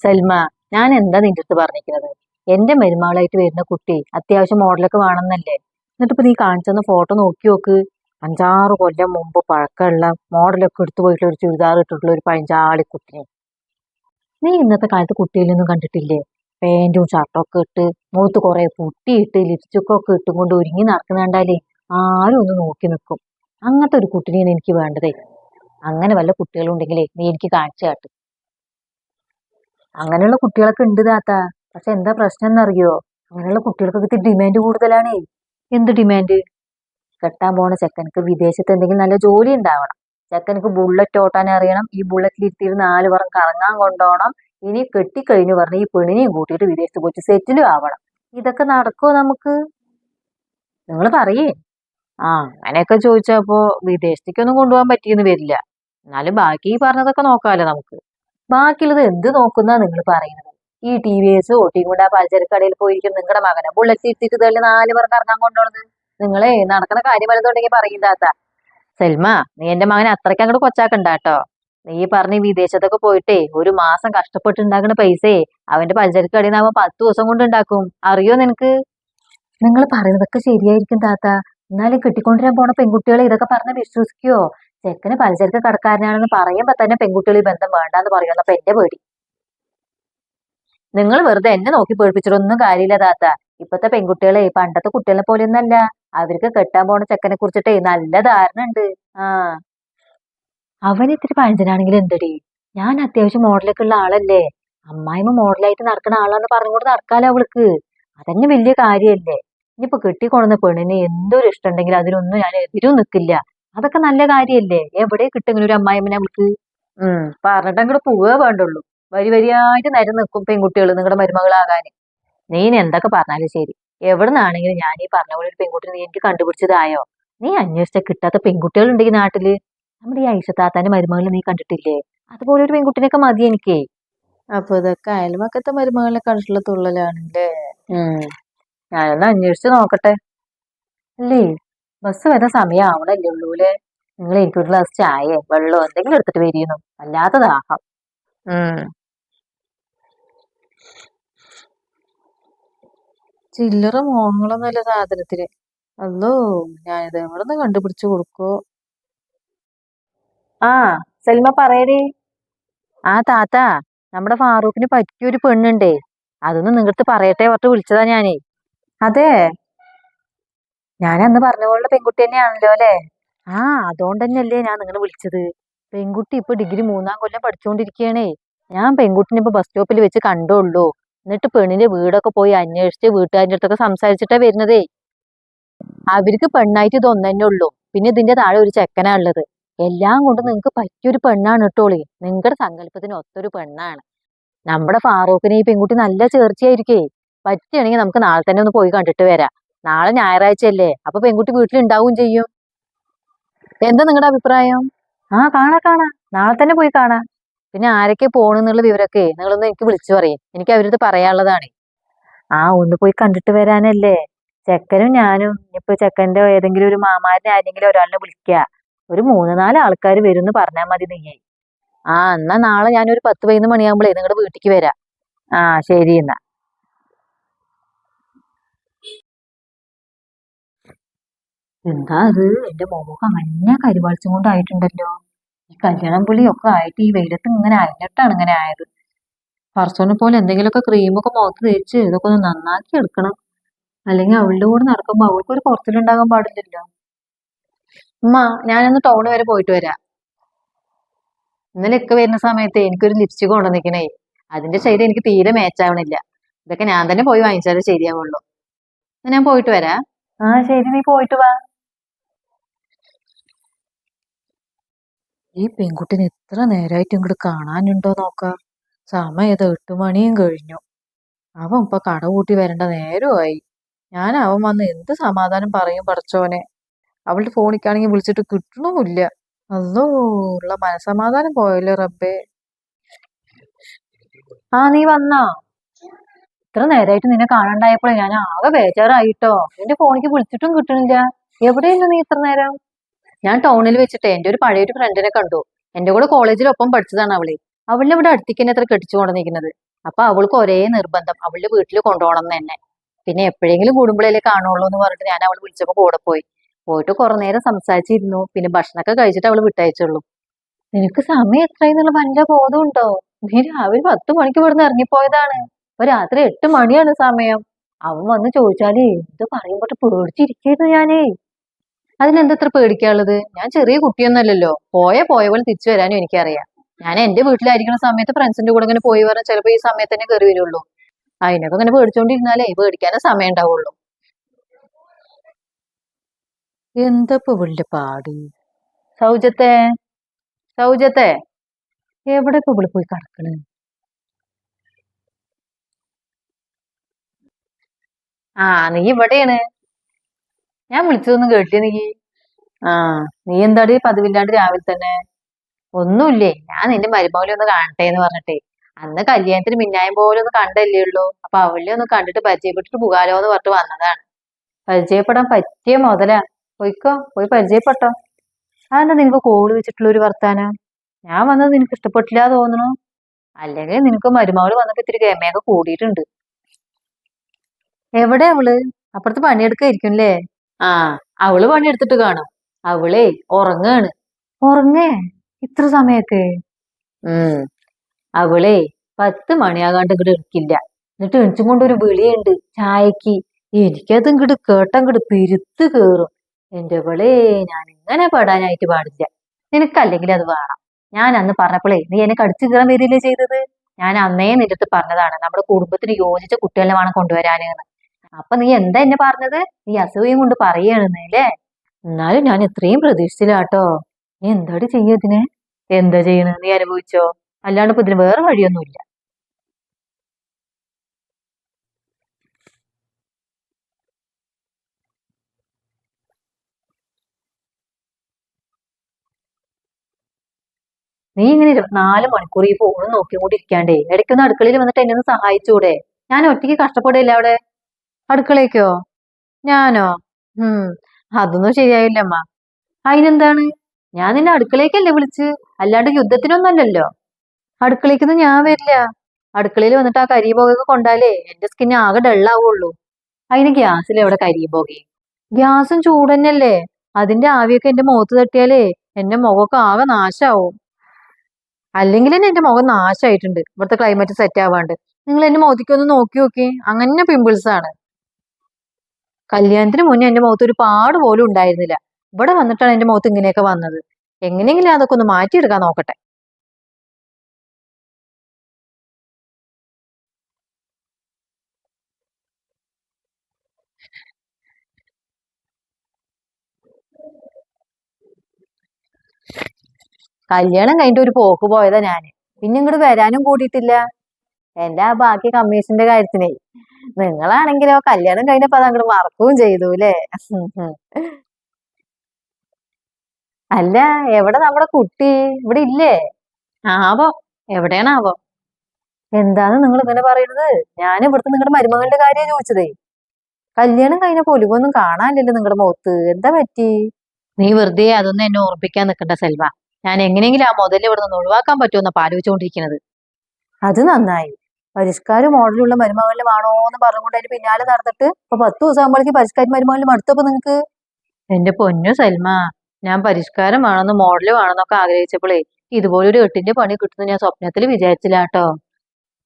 സൽമ ഞാൻ എന്താ നിന്റെ അടുത്ത് പറഞ്ഞിരിക്കുന്നത്? എന്റെ മരുമകളായിട്ട് വരുന്ന കുട്ടി അത്യാവശ്യം മോഡലൊക്കെ വേണമെന്നല്ലേ? എന്നിട്ട് ഇപ്പൊ നീ കാണിച്ചെന്ന ഫോട്ടോ നോക്കി നോക്ക്. അഞ്ചാറ് കൊല്ലം മുമ്പ് പഴക്കമുള്ള മോഡലൊക്കെ എടുത്തു പോയിട്ടുള്ള ഒരു ചുരിദാർ ഇട്ടിട്ടുള്ള ഒരു പഞ്ചാളി കുട്ടിനെ. നീ ഇന്നത്തെ കാലത്ത് കുട്ടിയിലൊന്നും കണ്ടിട്ടില്ലേ? പാന്റും ഷർട്ടും ഒക്കെ ഇട്ട് മുഖത്ത് കുറെ പുട്ടിയിട്ട് ലിപ്സ്റ്റിക്കൊക്കെ ഇട്ടും കൊണ്ട് ഒരുങ്ങി നടക്കുന്ന കണ്ടാലേ ആരും ഒന്ന് നോക്കി നിൽക്കും. അങ്ങനത്തെ ഒരു കുട്ടിനെയാണ് എനിക്ക് വേണ്ടതേ. അങ്ങനെ വല്ല കുട്ടികളുണ്ടെങ്കിലേ നീ എനിക്ക് കാണിച്ചു കാട്ട്. അങ്ങനെയുള്ള കുട്ടികളൊക്കെ ഉണ്ട് താത്ത. പക്ഷെ എന്താ പ്രശ്നം എന്നറിയോ അങ്ങനെയുള്ള കുട്ടികൾക്കൊക്കെ ഡിമാൻഡ് കൂടുതലാണേ. എന്ത് ഡിമാൻഡ് കെട്ടാൻ പോണ ചെക്കനക്ക് വിദേശത്ത് എന്തെങ്കിലും നല്ല ജോലി ഉണ്ടാവണം. ചെക്കനക്ക് ബുള്ളറ്റ് ഓട്ടാൻ അറിയണം. ഈ ബുള്ളറ്റിൽ ഇരുത്തിയിരുന്ന് നാല് പറം കറങ്ങാൻ കൊണ്ടോണം. ഇനി കെട്ടിക്കഴിഞ്ഞു പറഞ്ഞ് ഈ പെണ്ണിനെയും കൂട്ടിയിട്ട് വിദേശത്ത് പോയിട്ട് സെറ്റിലും ആവണം. ഇതൊക്കെ നടക്കുമോ നമുക്ക്? നിങ്ങൾ പറയേ. ആ അങ്ങനെയൊക്കെ ചോദിച്ചപ്പോ വിദേശത്തേക്കൊന്നും കൊണ്ടുപോകാൻ പറ്റിയെന്ന് വരില്ല. എന്നാലും ബാക്കി പറഞ്ഞതൊക്കെ നോക്കാമല്ലോ നമുക്ക്. ബാക്കിയുള്ളത് എന്ത് നോക്കുന്ന നിങ്ങൾ പറയുന്നത്? ഈ ടി വി എസ് ഓട്ടിയും കൊണ്ട് ആ പലചരക്ക് കടയിൽ പോയിരിക്കും നിങ്ങളുടെ മകനെ ബുള്ളറ്റ് ഇട്ടിട്ട് തള്ളി നാല് പേർക്ക് ഇറങ്ങാൻ കൊണ്ടുപോകുന്നത് നിങ്ങളെ നടക്കുന്ന കാര്യം വലുതുണ്ടെങ്കിൽ പറയുന്നതാത്ത സെൽമ നീ എന്റെ മകനെ അത്രയ്ക്ക് അങ്ങോട്ട് കൊച്ചാക്കണ്ടാട്ടോ നീ പറഞ്ഞ് വിദേശത്തൊക്കെ പോയിട്ടേ ഒരു മാസം കഷ്ടപ്പെട്ടുണ്ടാക്കുന്ന പൈസയെ അവന്റെ പലചരക്ക് കടയിൽ നിന്ന് അവൻ പത്ത് ദിവസം കൊണ്ട് ഉണ്ടാക്കും. അറിയോ നിനക്ക്? നിങ്ങൾ പറയുന്നതൊക്കെ ശരിയായിരിക്കും താത്ത. എന്നാലും കിട്ടിക്കൊണ്ടിരാൻ പോണ പെൺകുട്ടികളെ ഇതൊക്കെ പറഞ്ഞ് വിശ്വസിക്കുവോ ചെക്കന് പലചരക്ക് കടക്കാരനാണെന്ന് പറയുമ്പോ തന്നെ പെൺകുട്ടികൾ ബന്ധം വേണ്ടാന്ന് പറയുന്നപ്പോ എന്റെ പേടി. നിങ്ങൾ വെറുതെ എന്നെ നോക്കി പേടിപ്പിച്ചിട്ടൊന്നും കാര്യമില്ല താത്ത. ഇപ്പത്തെ പെൺകുട്ടികളെ പണ്ടത്തെ കുട്ടികളെ പോലെയൊന്നല്ല. അവർക്ക് കെട്ടാൻ പോണ ചെക്കനെ കുറിച്ചിട്ടേ നല്ല ധാരണ ഉണ്ട്. ആ. അവൻ ഇത്തിരി പഴഞ്ചനാണെങ്കിൽ എന്തടി? ഞാൻ അത്യാവശ്യം മോഡലൊക്കെ ഉള്ള ആളല്ലേ. അമ്മായിമ്മ മോഡലായിട്ട് നടക്കുന്ന ആളാന്ന് പറഞ്ഞുകൊണ്ട് നടക്കാലോ അവൾക്ക്. അതന്നെ വലിയ കാര്യല്ലേ. ഇനിയിപ്പോ കെട്ടിക്കൊണ്ടുന്ന പെണ്ണിന് എന്തൊരു ഇഷ്ടം ഉണ്ടെങ്കിലും അതിനൊന്നും ഞാൻ എതിരും നിൽക്കില്ല അതൊക്കെ നല്ല കാര്യല്ലേ? എവിടെ കിട്ടുമെങ്കിലും ഒരു അമ്മായിമ്മനെ നമുക്ക് പറഞ്ഞിട്ട് അങ്ങോട്ട് പോവേ വേണ്ടുള്ളൂ. വരി വരിയായിട്ട് നേരം നിൽക്കും പെൺകുട്ടികൾ നിങ്ങളുടെ മരുമകളാകാൻ നീ എന്തൊക്കെ പറഞ്ഞാലും ശരി. എവിടെ നിന്നാണെങ്കിലും ഞാൻ ഈ പറഞ്ഞ പോലെ ഒരു പെൺകുട്ടി നീ എനിക്ക് കണ്ടുപിടിച്ചതായോ? നീ അന്വേഷിച്ച കിട്ടാത്ത പെൺകുട്ടികൾ ഉണ്ടെങ്കിൽ നാട്ടിൽ. നമ്മുടെ ഈ ഐശത്താത്താന്റെ മരുമകൾ നീ കണ്ടിട്ടില്ലേ? അതുപോലെ ഒരു പെൺകുട്ടിനൊക്കെ മതി എനിക്ക്. അപ്പൊ ഇതൊക്കെ അയൽവക്കത്തെ മരുമകളെ കണ്ടിട്ടുള്ള തുള്ളലാണല്ലേ? ഞാനൊന്ന് അന്വേഷിച്ച് നോക്കട്ടെ. അല്ലേ? ബസ് വരുന്ന സമയം ആവണല്ലേ ഉള്ളൂ അല്ലേ നിങ്ങൾ എനിക്കൊരു ഗ്ലാസ് ചായയോ വെള്ളമോ എന്തെങ്കിലും എടുത്തിട്ട് വരികയെന്നു അല്ലാത്ത ദാഹം. ചില്ലറ മോഹങ്ങളൊന്നുമല്ല സാധനത്തിന്. അല്ലോ ഞാനിത് എവിടെ നിന്ന് കണ്ടുപിടിച്ചു കൊടുക്കോ? ആ സൽമ പറയടി. ആ താത്ത നമ്മുടെ ഫാറൂഖിന് പറ്റിയൊരു പെണ്ണുണ്ടേ. അതൊന്ന് നിങ്ങടുത്ത് പറയട്ടെ പറഞ്ഞിട്ട് വിളിച്ചതാ ഞാനേ. അതെ. ഞാൻ പറഞ്ഞ പോലുള്ള പെൺകുട്ടി തന്നെയാണല്ലോ അല്ലേ? ആ അതുകൊണ്ട് തന്നെയല്ലേ ഞാൻ നിങ്ങളെ വിളിച്ചത്. പെൺകുട്ടി ഇപ്പൊ ഡിഗ്രി മൂന്നാം കൊല്ലം പഠിച്ചുകൊണ്ടിരിക്കുകയാണേ ഞാൻ പെൺകുട്ടിനെ ഇപ്പൊ ബസ് സ്റ്റോപ്പിൽ വെച്ച് കണ്ടുള്ളൂ എന്നിട്ട് പെണ്ണിന്റെ വീടൊക്കെ പോയി അന്വേഷിച്ച് വീട്ടുകാരുടെ അടുത്തൊക്കെ സംസാരിച്ചിട്ടാ വരുന്നതേ. അവർക്ക് പെണ്ണായിട്ട് ഇത് ഉള്ളൂ. പിന്നെ ഇതിന്റെ താഴെ ഒരു ചെക്കനാ ഉള്ളത്. എല്ലാം കൊണ്ട് നിങ്ങക്ക് പറ്റിയൊരു പെണ്ണാണ് കേട്ടോളി നിങ്ങളുടെ സങ്കല്പത്തിന് ഒത്തൊരു പെണ്ണാണ്. നമ്മുടെ ഫാറൂഖിനെ ഈ പെൺകുട്ടി നല്ല ചേർച്ചയായിരിക്കേ. പറ്റുകയാണെങ്കിൽ നമുക്ക് നാളെ തന്നെ ഒന്ന് പോയി കണ്ടിട്ട് വരാം. നാളെ ഞായറാഴ്ചയല്ലേ അപ്പൊ പെൺകുട്ടി വീട്ടിലുണ്ടാവും ചെയ്യും. എന്താ നിങ്ങളുടെ അഭിപ്രായം? ആ കാണാ കാണാ. നാളെ തന്നെ പോയി കാണാ. പിന്നെ ആരൊക്കെ പോണെന്നുള്ള വിവരമൊക്കെ നിങ്ങളൊന്ന് എനിക്ക് വിളിച്ചു പറയും. എനിക്ക് അവരടുത്ത് പറയാനുള്ളതാണ്. ആ ഒന്ന് പോയി കണ്ടിട്ട് വരാനല്ലേ. ചെക്കനും ഞാനും ഇപ്പൊ ചെക്കന്റെ ഏതെങ്കിലും ഒരു മാമാരനെ ആരെങ്കിലും ഒരാളിനെ വിളിക്ക. ഒരു മൂന്ന് നാല് ആൾക്കാർ വരും എന്ന് പറഞ്ഞാൽ മതി നീ ആ എന്നാ നാളെ ഞാനൊരു പത്ത് പതിനൊന്ന് മണിയാകുമ്പോഴേ നിങ്ങളുടെ വീട്ടിലേക്ക് വരാം. ആ ശരി എന്നാ. എന്താ അത്? എന്റെ മോമൊക്കെ അങ്ങനെ കരിവാളിച്ചും കൊണ്ടായിട്ടുണ്ടല്ലോ. ഈ കല്യാണം പുളിയൊക്കെ ആയിട്ട് ഈ വെയിലത്ത് ഇങ്ങനെ അലഞ്ഞിട്ടാണ് ഇങ്ങനെ ആയത്. പറച്ചോനെ പോലെ എന്തെങ്കിലുമൊക്കെ ക്രീമൊക്കെ മുഖത്ത് തേച്ച് ഇതൊക്കെ ഒന്ന് നന്നാക്കി എടുക്കണം. അല്ലെങ്കിൽ അവളുടെ കൂടെ നടക്കുമ്പോ അവൾക്ക് ഒരു കുറച്ചിലുണ്ടാകാൻ പാടില്ലല്ലോ. ഉമ്മ ഞാനൊന്ന് ടൗണ് വരെ പോയിട്ട് വരാ. ഇന്നലെ ഒക്കെ വരുന്ന സമയത്ത് എനിക്കൊരു ലിപ്സ്റ്റിക് കൊണ്ടുവന്നിക്കണേ അതിന്റെ ശൈലി എനിക്ക് തീരെ മാച്ച് ആവണില്ല. ഇതൊക്കെ ഞാൻ തന്നെ പോയി വാങ്ങിച്ചാലേ ശരിയാവുള്ളൂ. ഞാൻ പോയിട്ട് വരാ. ആ ശരി നീ പോയിട്ട് വാ. ഈ പെൺകുട്ടിനെ എത്ര നേരമായിട്ട് ഇങ്ങോട്ട് കാണാനുണ്ടോ നോക്കാം. സമയം ഇത് എട്ട് മണിയും കഴിഞ്ഞു. അവൻ ഇപ്പൊ കട കൂട്ടി വരേണ്ട നേരമായി ഞാൻ അവൻ വന്ന് എന്ത് സമാധാനം പറയും പറച്ചോനെ അവളുടെ ഫോണിക്കാണെങ്കിൽ വിളിച്ചിട്ട് കിട്ടണമില്ല അതോ ഉള്ള മനസമാധാനം പോയല്ലോ റബ്ബേ. ആ നീ വന്നോ? ഇത്ര നേരമായിട്ട് നിന്നെ കാണണ്ടായപ്പോഴേ ഞാൻ ആകെ ബേജാറായിട്ടോ. എന്റെ ഫോണിക്ക് വിളിച്ചിട്ടും കിട്ടണില്ല. എവിടെയായിരുന്നു നീ ഇത്ര നേരം? ഞാൻ ടൗണിൽ വെച്ചിട്ട് എന്റെ ഒരു പഴയൊരു ഫ്രണ്ടിനെ കണ്ടു. എന്റെ കൂടെ കോളേജിലൊപ്പം പഠിച്ചതാണ് അവൾ. അവളിനെ ഇവിടെ അടുത്തേക്ക് തന്നെ അത്ര കെട്ടിച്ചു കൊണ്ടുവന്നിരിക്കുന്നത്. അപ്പൊ അവൾക്ക് ഒരേ നിർബന്ധം. അവളുടെ വീട്ടിൽ കൊണ്ടുപോകണം തന്നെ. പിന്നെ എപ്പോഴെങ്കിലും കൂടുമ്പോഴല്ലേ കാണുള്ളൂ എന്ന് പറഞ്ഞിട്ട് ഞാൻ അവൾ വിളിച്ചപ്പോ കൂടെ പോയി. പോയിട്ട് കുറെ നേരം സംസാരിച്ചിരുന്നു. പിന്നെ ഭക്ഷണമൊക്കെ കഴിച്ചിട്ട് അവൾ വിട്ടയച്ചുള്ളൂ. നിനക്ക് സമയം എത്രയെന്നുള്ള വല്ല ബോധമുണ്ടോ നീ രാവിലെ പത്ത് മണിക്ക് ഇവിടുന്ന് ഇറങ്ങിപ്പോയതാണ്. ഒരു രാത്രി എട്ട് മണിയാണ് സമയം. അവൻ വന്ന് ചോദിച്ചാലേ എന്ത് പറയുമ്പോട്ട് പേടിച്ചിരിക്കുന്നു ഞാനേ. അതിനെന്തത്ര പേടിക്കാനുള്ളത്? ഞാൻ ചെറിയ കുട്ടിയൊന്നുമല്ലല്ലോ പോയ പോയ പോലെ തിരിച്ചു വരാനും എനിക്കറിയാം. ഞാൻ എന്റെ വീട്ടിലായിരിക്കുന്ന സമയത്ത് ഫ്രണ്ട്സിന്റെ കൂടെ ഇങ്ങനെ പോയി പറഞ്ഞാൽ ചിലപ്പോ ഈ സമയത്ത് തന്നെ കയറി വരുള്ളൂ. അതിനൊക്കെ ഇങ്ങനെ പേടിച്ചോണ്ടിരുന്നാലേ പേടിക്കാനേ സമയം ഉണ്ടാവുള്ളൂ. എന്തപ്പോ ഇവളുടെ പാട്? സൗജത്തെ? സൗജത്തെ? എവിടെ ഇപ്പൊ പോയി കിടക്കണ്? ആ നീ ഇവിടെയാണ്. ഞാൻ വിളിച്ചതൊന്നും കേട്ടില്ല നീ? ആ നീ എന്താടി പതിവില്ലാണ്ട് രാവിലെ തന്നെ? ഒന്നുമില്ലേ ഞാൻ നിന്റെ മരുമകളെ ഒന്ന് കാണട്ടെ എന്ന് പറഞ്ഞിട്ടേ. അന്ന് കല്യാണത്തിന് മിന്നായം പോലെ ഒന്ന് കണ്ടല്ലേ ഉള്ളൂ. അപ്പൊ അവളെ ഒന്ന് കണ്ടിട്ട് പരിചയപ്പെട്ടിട്ട് പോകാലോ എന്ന് പറഞ്ഞിട്ട് വന്നതാണ്. പരിചയപ്പെടാൻ പറ്റിയ മുതലാ. പോയിക്കോ പോയി പരിചയപ്പെട്ടോ. അതെന്താ നിനക്ക് കോൾ വെച്ചിട്ടുള്ള ഒരു വർത്താനം? ഞാൻ വന്നത് നിനക്ക് ഇഷ്ടപ്പെട്ടില്ല തോന്നണു അല്ലെങ്കിൽ നിനക്ക് മരുമകൾ വന്നപ്പോ ഇത്തിരി ഗമയൊക്കെ കൂടിയിട്ടുണ്ട്. എവിടെ അവൾ? അപ്പുറത്ത് പണിയെടുക്കായിരിക്കും അല്ലേ? ആ അവൾ പണിയെടുത്തിട്ട് കാണും. അവളേ ഉറങ്ങാണ്. ഉറങ്ങേ? ഇത്ര സമയത്ത്? ഉം. അവളേ പത്ത് മണിയാകാണ്ട് ഇങ്ങോട്ട് എടുക്കില്ല എന്നിട്ട് എണിച്ചും കൊണ്ട് ഒരു വിളിയുണ്ട്. ചായക്ക്. എനിക്കത് ഇങ്ങോട്ട് കേട്ടങ്ങോട്ട് പെരുത്ത് കേറും. എന്റെ അവളേ ഞാൻ ഇങ്ങനെ പെടാനായിട്ട് പാടില്ല. നിനക്കല്ലെങ്കിൽ അത് വേണം. ഞാൻ അന്ന് പറഞ്ഞപ്പോഴേ നീ എന്നെ കടിച്ചു കയറാൻ വരില്ലേ ചെയ്തത്? ഞാൻ അന്നേ നിന്റെ അടുത്ത് പറഞ്ഞതാണ്. നമ്മുടെ കുടുംബത്തിന് യോജിച്ച കുട്ടികളെ വേണം കൊണ്ടുവരാന് എന്ന്. അപ്പൊ നീ എന്താ എന്നെ പറഞ്ഞത്? നീ അസൂയം കൊണ്ട് പറയുകയാണെന്ന് എന്നാലും ഞാൻ ഇത്രയും പ്രതീക്ഷിച്ചില്ലാട്ടോ. നീ എന്താടി ചെയ്യ ഇതിനെ? എന്താ ചെയ്യണ നീ അനുഭവിച്ചോ? അല്ലാണ്ട് ഇപ്പൊ ഇതിന് വേറെ വഴിയൊന്നുമില്ല. നീ ഇങ്ങനെ ഇരുപത്തിനാല് മണിക്കൂർ ഈ ഫോണും നോക്കി കൂടി ഇരിക്കാണ്ടേ. ഇടയ്ക്കൊന്ന് അടുക്കളയിൽ വന്നിട്ട് എന്നെ ഒന്ന് സഹായിച്ചൂടെ? ഞാൻ ഒറ്റയ്ക്ക് കഷ്ടപ്പെടില്ല അവിടെ. അടുക്കളയ്ക്കോ ഞാനോ? ഉം അതൊന്നും ശരിയായില്ല അമ്മ അതിനെന്താണ് ഞാൻ നിന്നെ അടുക്കളയ്ക്കല്ലേ വിളിച്ച്. അല്ലാണ്ട് യുദ്ധത്തിനൊന്നല്ലല്ലോ അടുക്കളയ്ക്കൊന്നും ഞാൻ വരില്ല. അടുക്കളയിൽ വന്നിട്ട് ആ കരി പുകയൊക്കെ കൊണ്ടാലേ എന്റെ സ്കിൻ ആകെ ഡള്ളാവുള്ളൂ അതിന് ഗ്യാസിൽ എവിടെ കരി പുകയും ഗ്യാസും ചൂടന്നല്ലേ. അതിന്റെ ആവിയൊക്കെ എന്റെ മുഖത്ത് തട്ടിയാലേ എന്റെ മുഖമൊക്കെ ആകെ നാശാവും. അല്ലെങ്കിൽ തന്നെ എന്റെ മുഖം നാശമായിട്ടുണ്ട് ഇവിടുത്തെ ക്ലൈമറ്റ് സെറ്റ് ആവാണ്ട്. നിങ്ങൾ എന്റെ മുഖത്തേക്ക് ഒന്ന് നോക്കി നോക്കി. അങ്ങനെ പിമ്പിൾസ് ആണ്. കല്യാണത്തിന് മുന്നേ എന്റെ മുഖത്ത് ഒരു പാട് പോലും ഉണ്ടായിരുന്നില്ല. ഇവിടെ വന്നിട്ടാണ് എന്റെ മുഖത്ത് ഇങ്ങനെയൊക്കെ വന്നത്. എങ്ങനെയെങ്കിലും അതൊക്കെ ഒന്ന് മാറ്റിയെടുക്കാൻ നോക്കട്ടെ. കല്യാണം കഴിഞ്ഞിട്ട് ഒരു പോക്ക് പോയതാ ഞാൻ. പിന്നെ ഇങ്ങോട്ട് വരാനും കൂടിയിട്ടില്ല. എന്റെ ആ ബാക്കി കമ്മീഷന്റെ കാര്യത്തിനേ. നിങ്ങളാണെങ്കിലോ കല്യാണം കഴിഞ്ഞപ്പോ അത് അങ്ങോട്ട് മറക്കുകയും ചെയ്തു അല്ലേ അല്ല എവിടെ നമ്മുടെ കുട്ടി? ഇവിടെ ഇല്ലേ? ആവോ എവിടെയാണാവോ എന്താണ് നിങ്ങൾ ഇങ്ങനെ പറയുന്നത്? ഞാൻ ഇവിടുത്തെ നിങ്ങളുടെ മരുമകളുടെ കാര്യം ചോദിച്ചതേ. കല്യാണം കഴിഞ്ഞ പൊലുവൊന്നും കാണാനില്ലല്ലോ നിങ്ങളുടെ മുഖത്ത്. എന്താ പറ്റി? നീ വെറുതെ അതൊന്നും എന്നെ ഓർപ്പിക്കാൻ നിൽക്കണ്ട സെൽവ. ഞാൻ എങ്ങനെയെങ്കിലും ആ മുതൽ ഇവിടെ നിന്ന് ഒഴിവാക്കാൻ പറ്റുമെന്നാ ആലോചിച്ചുകൊണ്ടിരിക്കുന്നത്. അത് നന്നായി. പരിഷ്കാരം മോഡലുള്ള മരുമകളിൽ വേണോ എന്ന് പറഞ്ഞുകൊണ്ട് അതിന് പിന്നാലെ നടന്നിട്ട് ഇപ്പൊ പത്ത് ദിവസം ആകുമ്പോഴേക്ക് പരിഷ്കാരം മരുമകളിൽ മടുത്തപ്പോ നിങ്ങക്ക്? എന്റെ പൊന്നു സൽമ ഞാൻ പരിഷ്കാരം വേണമെന്ന് മോഡൽ വേണമെന്നൊക്കെ ആഗ്രഹിച്ചപ്പോഴേ ഇതുപോലൊരു എട്ടിന്റെ പണി കിട്ടുന്ന ഞാൻ സ്വപ്നത്തിൽ വിചാരിച്ചില്ല കേട്ടോ.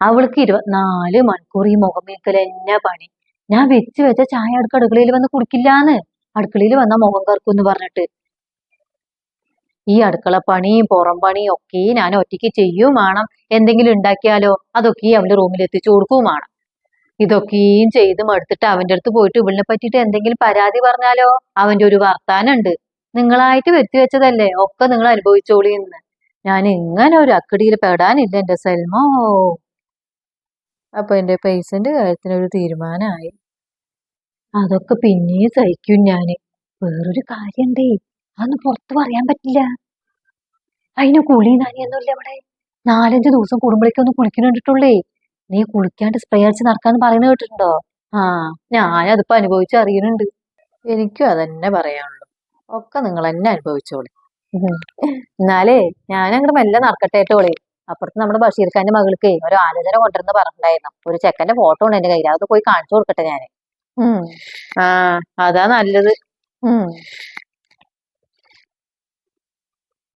അവൾക്ക് ഇരുപത്തിനാല് മണിക്കൂർ ഈ മുഖം എന്നാ പണി. ഞാൻ വെച്ച് വെച്ച ചായ അടുക്ക അടുക്കളയിൽ വന്ന് കുടിക്കില്ലാന്ന് അടുക്കളയിൽ വന്ന മുഖം കറക്കും പറഞ്ഞിട്ട് ഈ അടുക്കള പണിയും പുറം പണിയും ഒക്കെ ഞാൻ ഒറ്റയ്ക്ക് ചെയ്യും വേണം. എന്തെങ്കിലും ഉണ്ടാക്കിയാലോ? അതൊക്കെ അവന്റെ റൂമിൽ എത്തിച്ചു കൊടുക്കുകയും വേണം. ഇതൊക്കെയും ചെയ്ത് മടുത്തിട്ട് അവന്റെ അടുത്ത് പോയിട്ട് ഇവളിനെ പറ്റിയിട്ട് എന്തെങ്കിലും പരാതി പറഞ്ഞാലോ? അവന്റെ ഒരു വർത്താനം ഉണ്ട് നിങ്ങളായിട്ട് വെത്തിവെച്ചതല്ലേ ഒക്കെ നിങ്ങൾ അനുഭവിച്ചോളിന്ന് ഞാൻ ഇങ്ങനെ ഒരു അക്കടിയിൽ പെടാനില്ല എന്റെ സൽമോ. അപ്പൊ എന്റെ പൈസന്റെ കാര്യത്തിന് ഒരു തീരുമാനമായി. അതൊക്കെ പിന്നെയും സഹിക്കും ഞാൻ വേറൊരു കാര്യണ്ടേ അതൊന്നും പുറത്ത് പറയാൻ പറ്റില്ല. അതിന് കുളി നനിയൊന്നുമില്ല ഇവിടെ. നാലഞ്ച് ദിവസം കൂടുമ്പോഴേക്കൊന്ന് കുളിക്കുന്നുണ്ടിട്ടുള്ളേ നീ കുളിക്കാണ്ട് സ്പ്രേ അടിച്ച് നടക്കാന്ന് പറയുന്നത് കേട്ടിട്ടുണ്ടോ? ആ ഞാനതിപ്പോ അനുഭവിച്ച് അറിയുന്നുണ്ട്. എനിക്കും അതന്നെ പറയാനുള്ളൂ. ഒക്കെ നിങ്ങൾ എന്നെ അനുഭവിച്ചോളി. എന്നാലേ ഞാൻ അങ്ങോട്ട് മെല്ലെ നടക്കട്ടെ കേട്ടോളെ അപ്പുറത്ത് നമ്മുടെ ബഷീർ ഖാന്റെ മകൾക്ക് ഒരു ആലോചന കൊണ്ടുവരുന്ന പറഞ്ഞിട്ടുണ്ടായിരുന്നു. ഒരു ചെക്കന്റെ ഫോട്ടോ ഉണ്ട് എന്റെ കയ്യിൽ അത് പോയി കാണിച്ചു കൊടുക്കട്ടെ ഞാൻ ആ അതാ നല്ലത്.